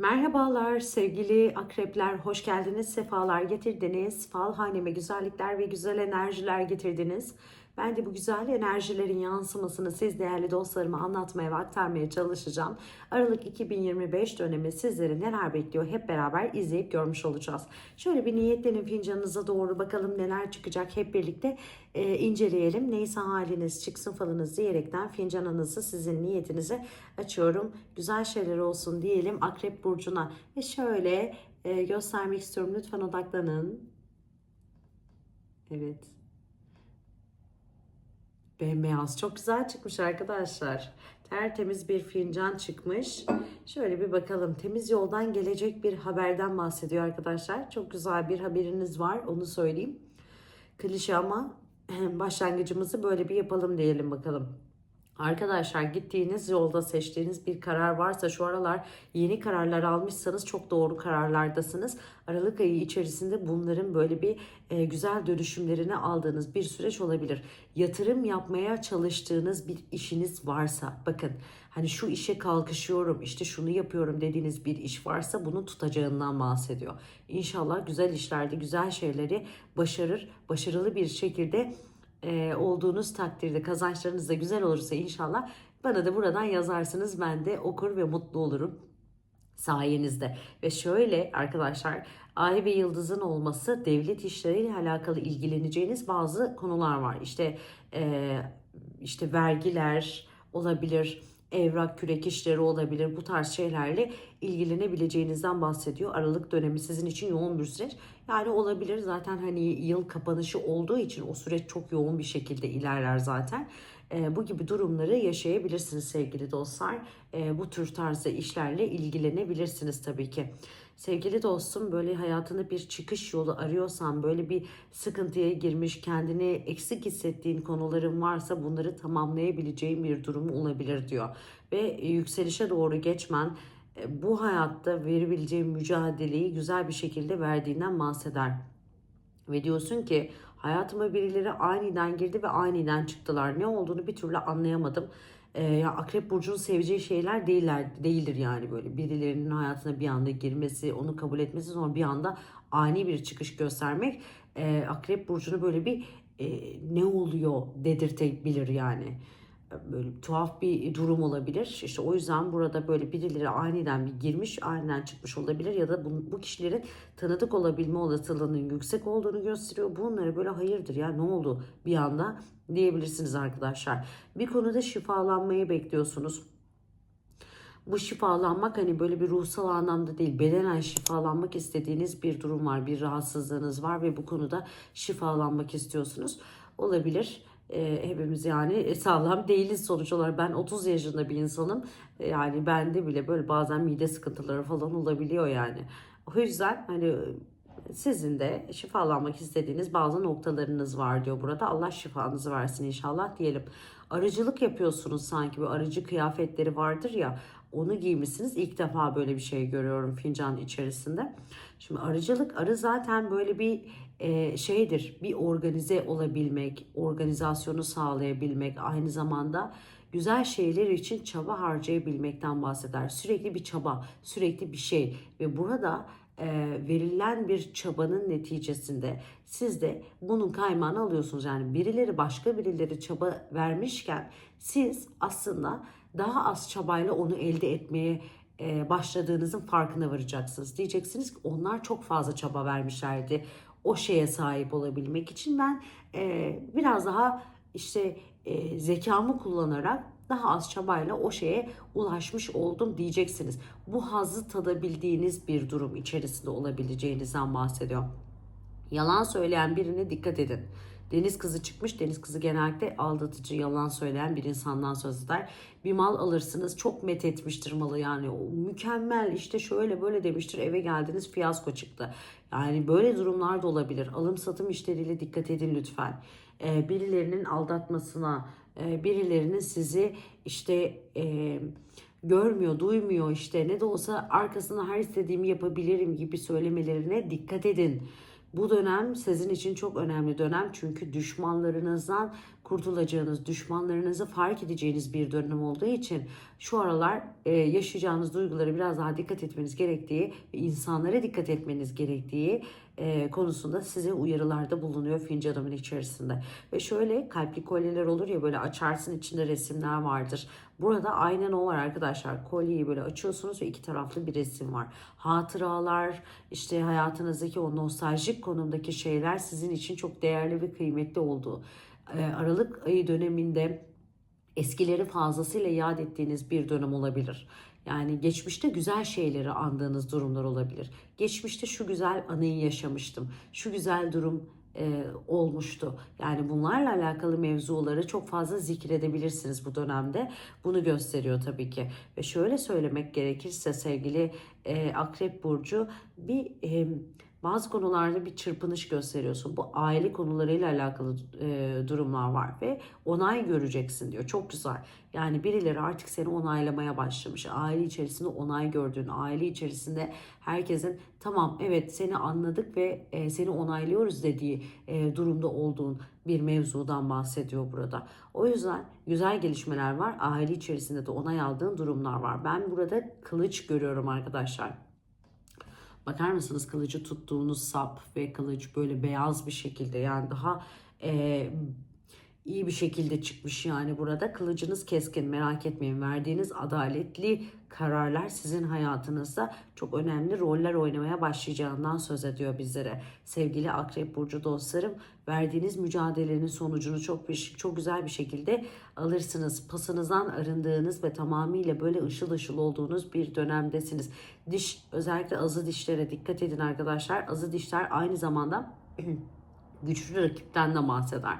Merhabalar sevgili akrepler, hoş geldiniz, sefalar getirdiniz. Fal haneme güzellikler ve güzel enerjiler getirdiniz. Ben de bu güzel enerjilerin yansımasını siz değerli dostlarıma anlatmaya ve aktarmaya çalışacağım. Aralık 2025 dönemi sizleri neler bekliyor hep beraber izleyip görmüş olacağız. Şöyle bir niyetlenin fincanınıza doğru bakalım neler çıkacak hep birlikte e, inceleyelim. Neyse haliniz çıksın falınız diyerekten fincanınızı sizin niyetinize açıyorum. Güzel şeyler olsun diyelim Akrep Burcu'na. Ve şöyle e, göstermek istiyorum. Lütfen odaklanın. Evet. Bembeyaz. Çok güzel çıkmış arkadaşlar. Tertemiz bir fincan çıkmış. Şöyle bir bakalım. Temiz yoldan gelecek bir haberden bahsediyor arkadaşlar. Çok güzel bir haberiniz var. Onu söyleyeyim. Klişe ama başlangıcımızı böyle bir yapalım diyelim bakalım. Arkadaşlar gittiğiniz yolda seçtiğiniz bir karar varsa şu aralar yeni kararlar almışsanız çok doğru kararlardasınız. Aralık ayı içerisinde bunların böyle bir e, güzel dönüşümlerini aldığınız bir süreç olabilir. Yatırım yapmaya çalıştığınız bir işiniz varsa bakın hani şu işe kalkışıyorum işte şunu yapıyorum dediğiniz bir iş varsa bunun tutacağından bahsediyor. İnşallah güzel işlerde güzel şeyleri başarır, başarılı bir şekilde e, olduğunuz takdirde kazançlarınız da güzel olursa inşallah bana da buradan yazarsınız. Ben de okur ve mutlu olurum sayenizde. Ve şöyle arkadaşlar ay ve yıldızın olması devlet işleriyle alakalı ilgileneceğiniz bazı konular var. İşte e, işte vergiler olabilir evrak kürek işleri olabilir bu tarz şeylerle ilgilenebileceğinizden bahsediyor. Aralık dönemi sizin için yoğun bir süreç. Yani olabilir zaten hani yıl kapanışı olduğu için o süreç çok yoğun bir şekilde ilerler zaten. E, bu gibi durumları yaşayabilirsiniz sevgili dostlar. E, bu tür tarzda işlerle ilgilenebilirsiniz tabii ki. Sevgili dostum böyle hayatında bir çıkış yolu arıyorsan böyle bir sıkıntıya girmiş kendini eksik hissettiğin konuların varsa bunları tamamlayabileceğin bir durum olabilir diyor. Ve yükselişe doğru geçmen e, bu hayatta verebileceğin mücadeleyi güzel bir şekilde verdiğinden bahseder. Ve diyorsun ki hayatıma birileri aniden girdi ve aniden çıktılar. Ne olduğunu bir türlü anlayamadım e, ya Akrep Burcu'nun seveceği şeyler değiller, değildir yani böyle. Birilerinin hayatına bir anda girmesi, onu kabul etmesi sonra bir anda ani bir çıkış göstermek e, Akrep Burcu'nu böyle bir e, ne oluyor dedirtebilir yani böyle tuhaf bir durum olabilir. İşte o yüzden burada böyle birileri aniden bir girmiş, aniden çıkmış olabilir ya da bu, bu kişilerin tanıdık olabilme olasılığının yüksek olduğunu gösteriyor. Bunları böyle hayırdır ya ne oldu bir anda diyebilirsiniz arkadaşlar. Bir konuda şifalanmayı bekliyorsunuz. Bu şifalanmak hani böyle bir ruhsal anlamda değil bedenen şifalanmak istediğiniz bir durum var. Bir rahatsızlığınız var ve bu konuda şifalanmak istiyorsunuz. Olabilir e, hepimiz yani sağlam değiliz sonuç olarak. Ben 30 yaşında bir insanım. E, yani bende bile böyle bazen mide sıkıntıları falan olabiliyor yani. O yüzden hani sizin de şifalanmak istediğiniz bazı noktalarınız var diyor burada. Allah şifanızı versin inşallah diyelim. Arıcılık yapıyorsunuz sanki bir arıcı kıyafetleri vardır ya onu giymişsiniz. İlk defa böyle bir şey görüyorum fincan içerisinde. Şimdi arıcılık arı zaten böyle bir e, şeydir. Bir organize olabilmek, organizasyonu sağlayabilmek aynı zamanda güzel şeyler için çaba harcayabilmekten bahseder. Sürekli bir çaba, sürekli bir şey ve burada e, verilen bir çabanın neticesinde siz de bunun kaymağını alıyorsunuz. Yani birileri başka birileri çaba vermişken siz aslında daha az çabayla onu elde etmeye başladığınızın farkına varacaksınız. Diyeceksiniz ki onlar çok fazla çaba vermişlerdi o şeye sahip olabilmek için ben e, biraz daha işte e, zekamı kullanarak daha az çabayla o şeye ulaşmış oldum diyeceksiniz. Bu hazzı tadabildiğiniz bir durum içerisinde olabileceğinizden bahsediyor. Yalan söyleyen birine dikkat edin. Deniz kızı çıkmış. Deniz kızı genellikle aldatıcı, yalan söyleyen bir insandan söz eder. Bir mal alırsınız. Çok met etmiştir malı yani. O mükemmel işte şöyle böyle demiştir. Eve geldiniz fiyasko çıktı. Yani böyle durumlar da olabilir. Alım satım işleriyle dikkat edin lütfen. Ee, birilerinin aldatmasına, e, birilerinin sizi işte e, görmüyor, duymuyor işte ne de olsa arkasında her istediğimi yapabilirim gibi söylemelerine dikkat edin. Bu dönem sizin için çok önemli dönem çünkü düşmanlarınızdan kurtulacağınız, düşmanlarınızı fark edeceğiniz bir dönem olduğu için şu aralar e, yaşayacağınız duyguları biraz daha dikkat etmeniz gerektiği ve insanlara dikkat etmeniz gerektiği e, konusunda size uyarılarda bulunuyor fincanımın içerisinde. Ve şöyle kalpli kolyeler olur ya böyle açarsın içinde resimler vardır. Burada aynen o var arkadaşlar. Kolyeyi böyle açıyorsunuz ve iki taraflı bir resim var. Hatıralar, işte hayatınızdaki o nostaljik konumdaki şeyler sizin için çok değerli ve kıymetli olduğu. E, Aralık ayı döneminde eskileri fazlasıyla yad ettiğiniz bir dönem olabilir. Yani geçmişte güzel şeyleri andığınız durumlar olabilir. Geçmişte şu güzel anıyı yaşamıştım. Şu güzel durum e, olmuştu. Yani bunlarla alakalı mevzuları çok fazla zikredebilirsiniz bu dönemde. Bunu gösteriyor tabii ki. Ve şöyle söylemek gerekirse sevgili e, Akrep Burcu bir... E, bazı konularda bir çırpınış gösteriyorsun. Bu aile konularıyla alakalı e, durumlar var ve onay göreceksin diyor. Çok güzel. Yani birileri artık seni onaylamaya başlamış. Aile içerisinde onay gördüğün, aile içerisinde herkesin tamam evet seni anladık ve e, seni onaylıyoruz dediği e, durumda olduğun bir mevzudan bahsediyor burada. O yüzden güzel gelişmeler var. Aile içerisinde de onay aldığın durumlar var. Ben burada kılıç görüyorum arkadaşlar. Bakar mısınız kılıcı tuttuğunuz sap ve kılıç böyle beyaz bir şekilde yani daha e, iyi bir şekilde çıkmış yani burada. Kılıcınız keskin merak etmeyin. Verdiğiniz adaletli kararlar sizin hayatınızda çok önemli roller oynamaya başlayacağından söz ediyor bizlere. Sevgili Akrep Burcu dostlarım verdiğiniz mücadelenin sonucunu çok bir, çok güzel bir şekilde alırsınız. Pasınızdan arındığınız ve tamamıyla böyle ışıl ışıl olduğunuz bir dönemdesiniz. Diş özellikle azı dişlere dikkat edin arkadaşlar. Azı dişler aynı zamanda güçlü rakipten de bahseder.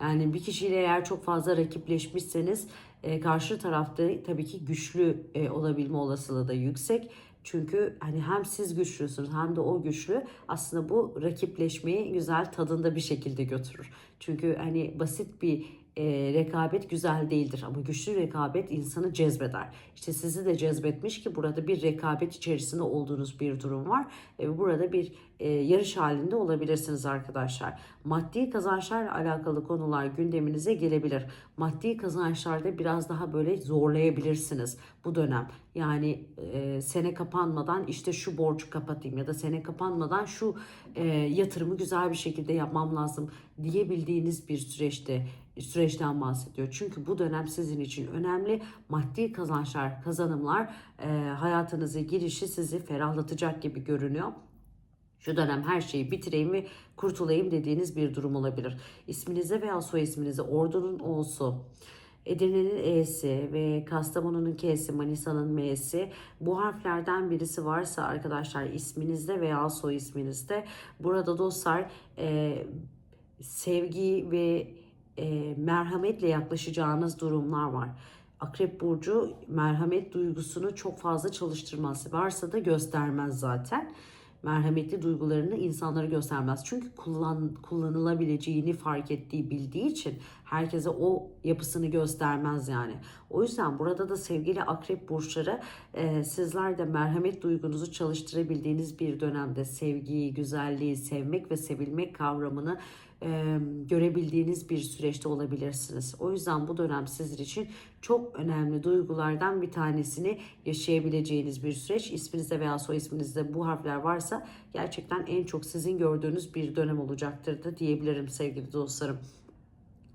Yani bir kişiyle eğer çok fazla rakipleşmişseniz e, karşı tarafta tabii ki güçlü e, olabilme olasılığı da yüksek. Çünkü hani hem siz güçlüsünüz hem de o güçlü. Aslında bu rakipleşmeyi güzel tadında bir şekilde götürür. Çünkü hani basit bir e, rekabet güzel değildir ama güçlü rekabet insanı cezbeder. İşte sizi de cezbetmiş ki burada bir rekabet içerisinde olduğunuz bir durum var. E, burada bir e, yarış halinde olabilirsiniz arkadaşlar. Maddi kazançlarla alakalı konular gündeminize gelebilir. Maddi kazançlarda biraz daha böyle zorlayabilirsiniz bu dönem. Yani e, sene kapanmadan işte şu borcu kapatayım ya da sene kapanmadan şu e, yatırımı güzel bir şekilde yapmam lazım diyebildiğiniz bir süreçte süreçten bahsediyor. Çünkü bu dönem sizin için önemli. Maddi kazançlar, kazanımlar e, hayatınıza girişi sizi ferahlatacak gibi görünüyor şu dönem her şeyi bitireyim ve kurtulayım dediğiniz bir durum olabilir. İsminize veya soy isminize ordunun O'su, Edirne'nin E'si ve Kastamonu'nun K'si, Manisa'nın M'si bu harflerden birisi varsa arkadaşlar isminizde veya soy isminizde burada dostlar e, sevgi ve e, merhametle yaklaşacağınız durumlar var. Akrep burcu merhamet duygusunu çok fazla çalıştırmaz. Varsa da göstermez zaten merhametli duygularını insanlara göstermez. Çünkü kullan, kullanılabileceğini fark ettiği, bildiği için herkese o yapısını göstermez yani. O yüzden burada da sevgili akrep burçları e, sizler de merhamet duygunuzu çalıştırabildiğiniz bir dönemde sevgiyi, güzelliği, sevmek ve sevilmek kavramını e, görebildiğiniz bir süreçte olabilirsiniz. O yüzden bu dönem sizler için çok önemli duygulardan bir tanesini yaşayabileceğiniz bir süreç. İsminizde veya soy isminizde bu harfler varsa gerçekten en çok sizin gördüğünüz bir dönem olacaktır da diyebilirim sevgili dostlarım.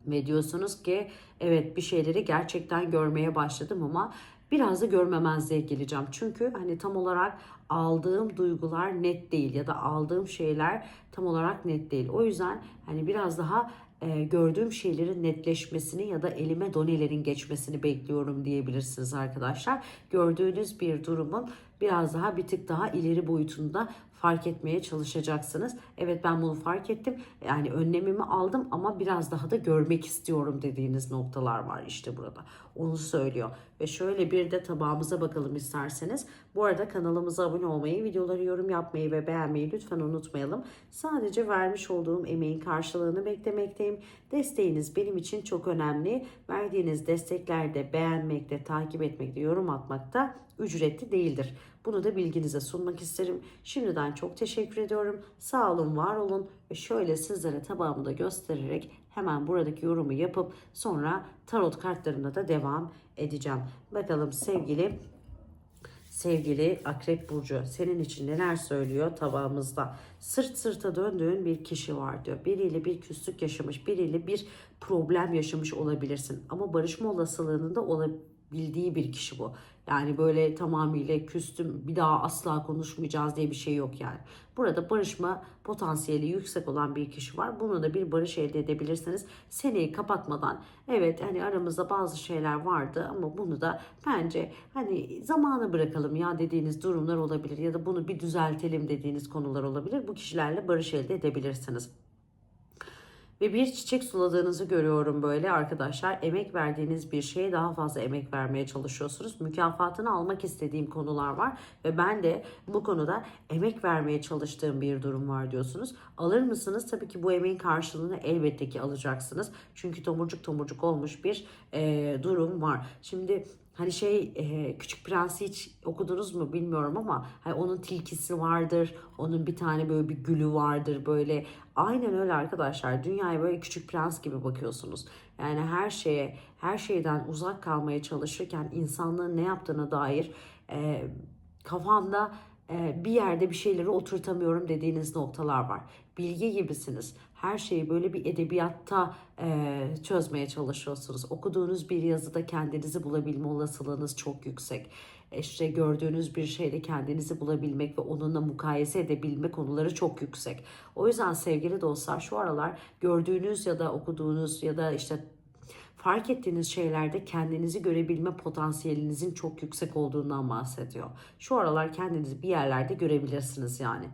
Ve diyorsunuz ki evet bir şeyleri gerçekten görmeye başladım ama biraz da görmemezliğe geleceğim. Çünkü hani tam olarak aldığım duygular net değil ya da aldığım şeyler tam olarak net değil. O yüzden hani biraz daha e, gördüğüm şeylerin netleşmesini ya da elime donelerin geçmesini bekliyorum diyebilirsiniz arkadaşlar. Gördüğünüz bir durumun biraz daha bir tık daha ileri boyutunda fark etmeye çalışacaksınız. Evet ben bunu fark ettim. Yani önlemimi aldım ama biraz daha da görmek istiyorum dediğiniz noktalar var işte burada. Onu söylüyor. Ve şöyle bir de tabağımıza bakalım isterseniz. Bu arada kanalımıza abone olmayı, videoları yorum yapmayı ve beğenmeyi lütfen unutmayalım. Sadece vermiş olduğum emeğin karşılığını beklemekteyim. Desteğiniz benim için çok önemli. Verdiğiniz desteklerde beğenmekte, takip etmekte, yorum atmakta ücretli değildir. Bunu da bilginize sunmak isterim. Şimdiden çok teşekkür ediyorum. Sağ olun, var olun ve şöyle sizlere tabağımı da göstererek hemen buradaki yorumu yapıp sonra tarot kartlarına da devam edeceğim. Bakalım sevgili Sevgili Akrep Burcu senin için neler söylüyor tabağımızda? Sırt sırta döndüğün bir kişi var diyor. Biriyle bir küslük yaşamış, biriyle bir problem yaşamış olabilirsin. Ama barışma olasılığının da olabildiği bir kişi bu. Yani böyle tamamıyla küstüm bir daha asla konuşmayacağız diye bir şey yok yani. Burada barışma potansiyeli yüksek olan bir kişi var. Bunu da bir barış elde edebilirsiniz. Seneyi kapatmadan evet hani aramızda bazı şeyler vardı ama bunu da bence hani zamana bırakalım ya dediğiniz durumlar olabilir ya da bunu bir düzeltelim dediğiniz konular olabilir. Bu kişilerle barış elde edebilirsiniz ve bir çiçek suladığınızı görüyorum böyle arkadaşlar. Emek verdiğiniz bir şeye daha fazla emek vermeye çalışıyorsunuz. Mükafatını almak istediğim konular var ve ben de bu konuda emek vermeye çalıştığım bir durum var diyorsunuz. Alır mısınız? Tabii ki bu emeğin karşılığını elbette ki alacaksınız. Çünkü tomurcuk tomurcuk olmuş bir e, durum var. Şimdi Hani şey e, Küçük Prens'i hiç okudunuz mu bilmiyorum ama hani onun tilkisi vardır. Onun bir tane böyle bir gülü vardır böyle. Aynen öyle arkadaşlar. Dünyaya böyle Küçük Prens gibi bakıyorsunuz. Yani her şeye, her şeyden uzak kalmaya çalışırken insanlığın ne yaptığına dair e, kafamda e, bir yerde bir şeyleri oturtamıyorum dediğiniz noktalar var. Bilgi gibisiniz. Her şeyi böyle bir edebiyatta e, çözmeye çalışıyorsunuz. Okuduğunuz bir yazıda kendinizi bulabilme olasılığınız çok yüksek. E, İşte gördüğünüz bir şeyde kendinizi bulabilmek ve onunla mukayese edebilme konuları çok yüksek. O yüzden sevgili dostlar şu aralar gördüğünüz ya da okuduğunuz ya da işte fark ettiğiniz şeylerde kendinizi görebilme potansiyelinizin çok yüksek olduğundan bahsediyor. Şu aralar kendinizi bir yerlerde görebilirsiniz yani.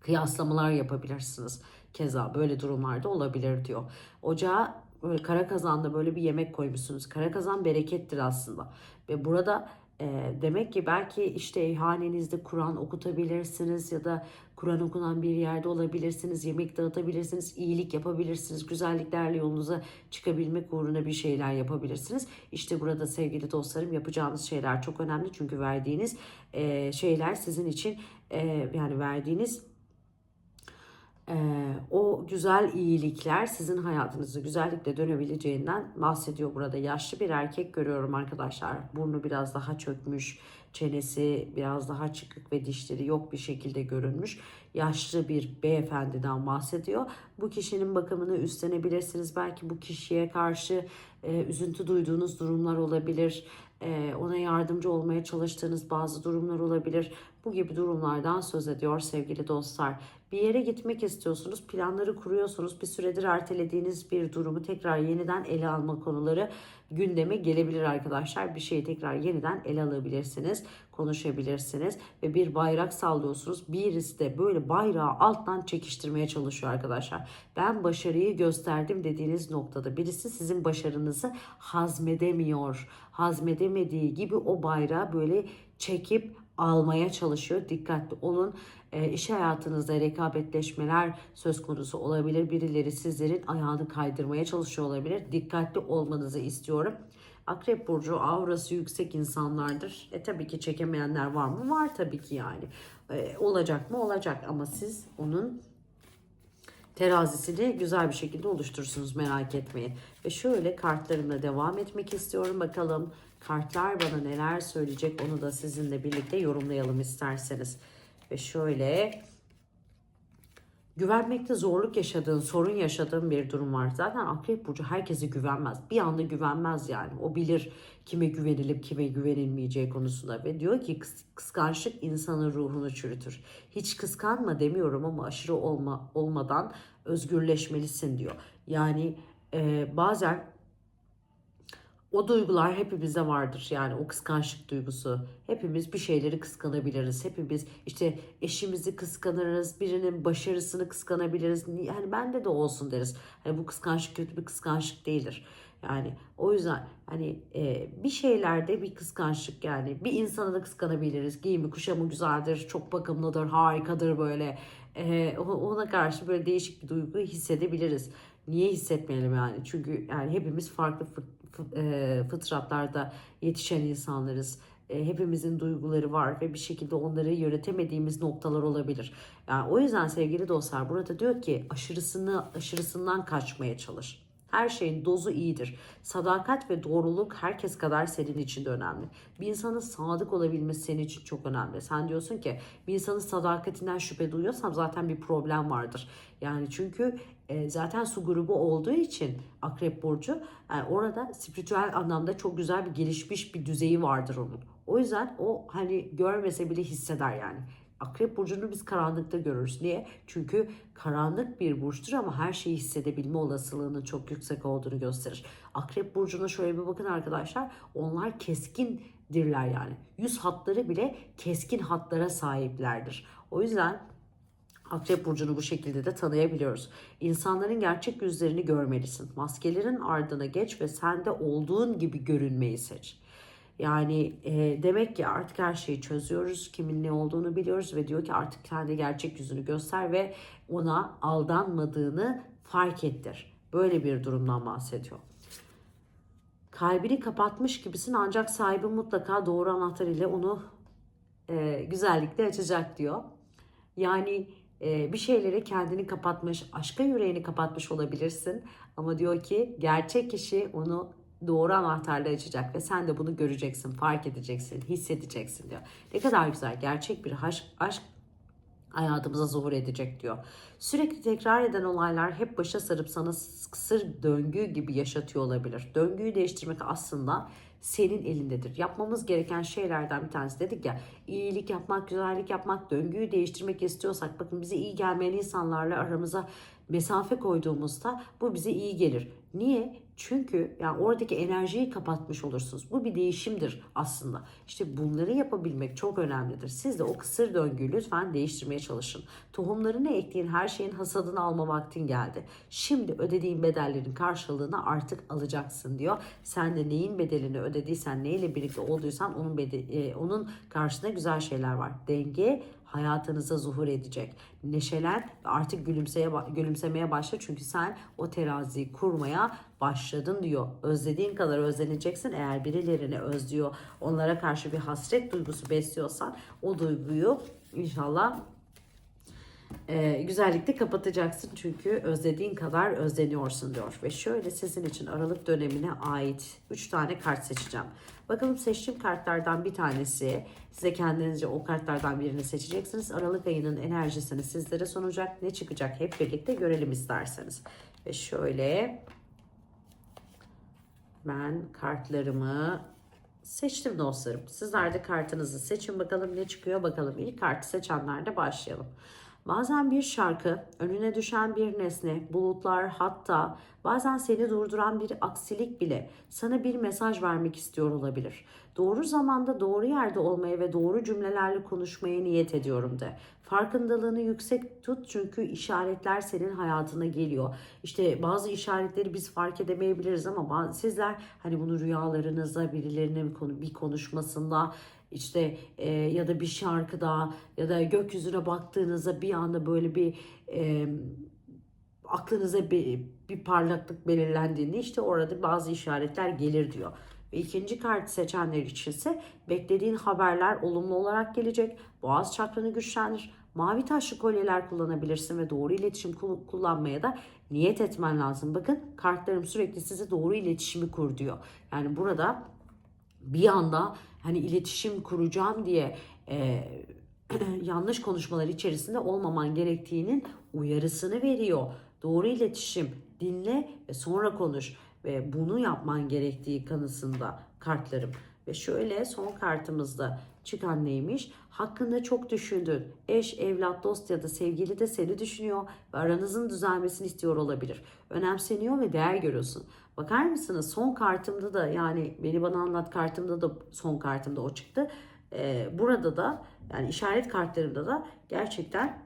Kıyaslamalar yapabilirsiniz. Keza böyle durumlarda olabilir diyor. Ocağa böyle kara kazanda böyle bir yemek koymuşsunuz. Kara kazan berekettir aslında. Ve burada demek ki belki işte hanenizde Kur'an okutabilirsiniz ya da Kur'an okunan bir yerde olabilirsiniz, yemek dağıtabilirsiniz, iyilik yapabilirsiniz, güzelliklerle yolunuza çıkabilmek uğruna bir şeyler yapabilirsiniz. İşte burada sevgili dostlarım yapacağınız şeyler çok önemli çünkü verdiğiniz şeyler sizin için yani verdiğiniz ee, o güzel iyilikler sizin hayatınızı güzellikle dönebileceğinden bahsediyor burada. Yaşlı bir erkek görüyorum arkadaşlar. Burnu biraz daha çökmüş, çenesi biraz daha çıkık ve dişleri yok bir şekilde görünmüş. Yaşlı bir beyefendiden bahsediyor. Bu kişinin bakımını üstlenebilirsiniz. Belki bu kişiye karşı e, üzüntü duyduğunuz durumlar olabilir. E, ona yardımcı olmaya çalıştığınız bazı durumlar olabilir. Bu gibi durumlardan söz ediyor sevgili dostlar. Bir yere gitmek istiyorsunuz, planları kuruyorsunuz. Bir süredir ertelediğiniz bir durumu tekrar yeniden ele alma konuları gündeme gelebilir arkadaşlar. Bir şeyi tekrar yeniden ele alabilirsiniz, konuşabilirsiniz ve bir bayrak sallıyorsunuz. Birisi de böyle bayrağı alttan çekiştirmeye çalışıyor arkadaşlar. Ben başarıyı gösterdim dediğiniz noktada birisi sizin başarınızı hazmedemiyor. Hazmedemediği gibi o bayrağı böyle çekip almaya çalışıyor. Dikkatli olun. E, iş hayatınızda rekabetleşmeler söz konusu olabilir. Birileri sizlerin ayağını kaydırmaya çalışıyor olabilir. Dikkatli olmanızı istiyorum. Akrep burcu aurası yüksek insanlardır. E tabii ki çekemeyenler var mı? Var tabii ki yani. E, olacak mı? Olacak ama siz onun terazisini güzel bir şekilde oluşturursunuz merak etmeyin. Ve şöyle kartlarımla devam etmek istiyorum. Bakalım kartlar bana neler söyleyecek onu da sizinle birlikte yorumlayalım isterseniz. Ve şöyle güvenmekte zorluk yaşadığın, sorun yaşadığın bir durum var. Zaten Akrep Burcu herkese güvenmez. Bir anda güvenmez yani. O bilir kime güvenilip kime güvenilmeyeceği konusunda. Ve diyor ki kıskançlık insanın ruhunu çürütür. Hiç kıskanma demiyorum ama aşırı olma, olmadan özgürleşmelisin diyor. Yani e, bazen o duygular hepimizde vardır. Yani o kıskançlık duygusu. Hepimiz bir şeyleri kıskanabiliriz. Hepimiz işte eşimizi kıskanırız. Birinin başarısını kıskanabiliriz. Yani bende de olsun deriz. Hani bu kıskançlık kötü bir kıskançlık değildir. Yani o yüzden hani e, bir şeylerde bir kıskançlık yani bir insanı da kıskanabiliriz. Giyimi kuşamı güzeldir, çok bakımlıdır, harikadır böyle. E, ona karşı böyle değişik bir duygu hissedebiliriz. Niye hissetmeyelim yani? Çünkü yani hepimiz farklı fıtratlarda yetişen insanlarız. e, hepimizin duyguları var ve bir şekilde onları yönetemediğimiz noktalar olabilir. Yani o yüzden sevgili dostlar burada diyor ki aşırısını aşırısından kaçmaya çalış. Her şeyin dozu iyidir. Sadakat ve doğruluk herkes kadar senin için de önemli. Bir insanın sadık olabilmesi senin için çok önemli. Sen diyorsun ki bir insanın sadakatinden şüphe duyuyorsam zaten bir problem vardır. Yani çünkü e, zaten su grubu olduğu için Akrep Burcu yani orada spiritüel anlamda çok güzel bir gelişmiş bir düzeyi vardır onun. O yüzden o hani görmese bile hisseder yani. Akrep burcunu biz karanlıkta görürüz. Niye? Çünkü karanlık bir burçtur ama her şeyi hissedebilme olasılığının çok yüksek olduğunu gösterir. Akrep burcuna şöyle bir bakın arkadaşlar. Onlar keskindirler yani. Yüz hatları bile keskin hatlara sahiplerdir. O yüzden Akrep burcunu bu şekilde de tanıyabiliyoruz. İnsanların gerçek yüzlerini görmelisin. Maskelerin ardına geç ve sende olduğun gibi görünmeyi seç. Yani e, demek ki artık her şeyi çözüyoruz. Kimin ne olduğunu biliyoruz ve diyor ki artık kendi gerçek yüzünü göster ve ona aldanmadığını fark ettir. Böyle bir durumdan bahsediyor. Kalbini kapatmış gibisin ancak sahibi mutlaka doğru anahtar ile onu e, güzellikle açacak diyor. Yani e, bir şeylere kendini kapatmış, aşka yüreğini kapatmış olabilirsin. Ama diyor ki gerçek kişi onu doğru anahtarla açacak ve sen de bunu göreceksin, fark edeceksin, hissedeceksin diyor. Ne kadar güzel, gerçek bir aşk, aşk hayatımıza zuhur edecek diyor. Sürekli tekrar eden olaylar hep başa sarıp sana kısır döngü gibi yaşatıyor olabilir. Döngüyü değiştirmek aslında senin elindedir. Yapmamız gereken şeylerden bir tanesi dedik ya iyilik yapmak, güzellik yapmak, döngüyü değiştirmek istiyorsak bakın bize iyi gelmeyen insanlarla aramıza mesafe koyduğumuzda bu bize iyi gelir. Niye? Çünkü yani oradaki enerjiyi kapatmış olursunuz. Bu bir değişimdir aslında. İşte bunları yapabilmek çok önemlidir. Siz de o kısır döngüyü lütfen değiştirmeye çalışın. Tohumlarını ektiğin her şeyin hasadını alma vaktin geldi. Şimdi ödediğin bedellerin karşılığını artık alacaksın diyor. Sen de neyin bedelini ödediysen, neyle birlikte olduysan onun bedeli, onun karşısında güzel şeyler var. Denge hayatınıza zuhur edecek. Neşelen artık gülümseye, gülümsemeye başla çünkü sen o teraziyi kurmaya başladın diyor. Özlediğin kadar özleneceksin. Eğer birilerini özlüyor, onlara karşı bir hasret duygusu besliyorsan o duyguyu inşallah e, güzellikle kapatacaksın çünkü özlediğin kadar özleniyorsun diyor. Ve şöyle sizin için Aralık dönemine ait 3 tane kart seçeceğim. Bakalım seçtiğim kartlardan bir tanesi size kendinizce o kartlardan birini seçeceksiniz. Aralık ayının enerjisini sizlere sunacak. Ne çıkacak hep birlikte görelim isterseniz. Ve şöyle ben kartlarımı seçtim dostlarım. Sizler de kartınızı seçin bakalım ne çıkıyor bakalım. İlk kartı seçenlerle başlayalım. Bazen bir şarkı, önüne düşen bir nesne, bulutlar hatta bazen seni durduran bir aksilik bile sana bir mesaj vermek istiyor olabilir. Doğru zamanda doğru yerde olmaya ve doğru cümlelerle konuşmaya niyet ediyorum de. Farkındalığını yüksek tut çünkü işaretler senin hayatına geliyor. İşte bazı işaretleri biz fark edemeyebiliriz ama sizler hani bunu rüyalarınızda birilerinin bir konuşmasında işte e, ya da bir şarkıda ya da gökyüzüne baktığınızda bir anda böyle bir e, aklınıza bir, bir parlaklık belirlendiğinde işte orada bazı işaretler gelir diyor. Ve ikinci kartı seçenler için ise beklediğin haberler olumlu olarak gelecek. Boğaz çakranı güçlendir. Mavi taşlı kolyeler kullanabilirsin ve doğru iletişim kullanmaya da niyet etmen lazım. Bakın kartlarım sürekli size doğru iletişimi kur diyor. Yani burada bir anda hani iletişim kuracağım diye e, yanlış konuşmalar içerisinde olmaman gerektiğinin uyarısını veriyor. Doğru iletişim, dinle ve sonra konuş ve bunu yapman gerektiği kanısında kartlarım. Ve şöyle son kartımızda çıkan neymiş? Hakkında çok düşündün. Eş, evlat, dost ya da sevgili de seni düşünüyor ve aranızın düzelmesini istiyor olabilir. Önemseniyor ve değer görüyorsun. Bakar mısınız son kartımda da yani beni bana anlat kartımda da son kartımda o çıktı. Ee, burada da yani işaret kartlarımda da gerçekten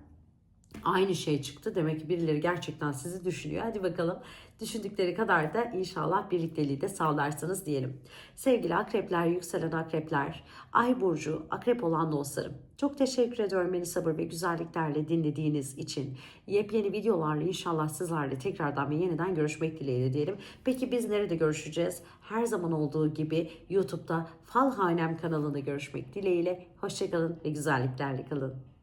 Aynı şey çıktı. Demek ki birileri gerçekten sizi düşünüyor. Hadi bakalım düşündükleri kadar da inşallah birlikteliği de sağlarsınız diyelim. Sevgili akrepler, yükselen akrepler, ay burcu, akrep olan dostlarım. Çok teşekkür ediyorum beni sabır ve güzelliklerle dinlediğiniz için. Yepyeni videolarla inşallah sizlerle tekrardan ve yeniden görüşmek dileğiyle diyelim. Peki biz nerede görüşeceğiz? Her zaman olduğu gibi YouTube'da Falhanem kanalında görüşmek dileğiyle. Hoşçakalın ve güzelliklerle kalın.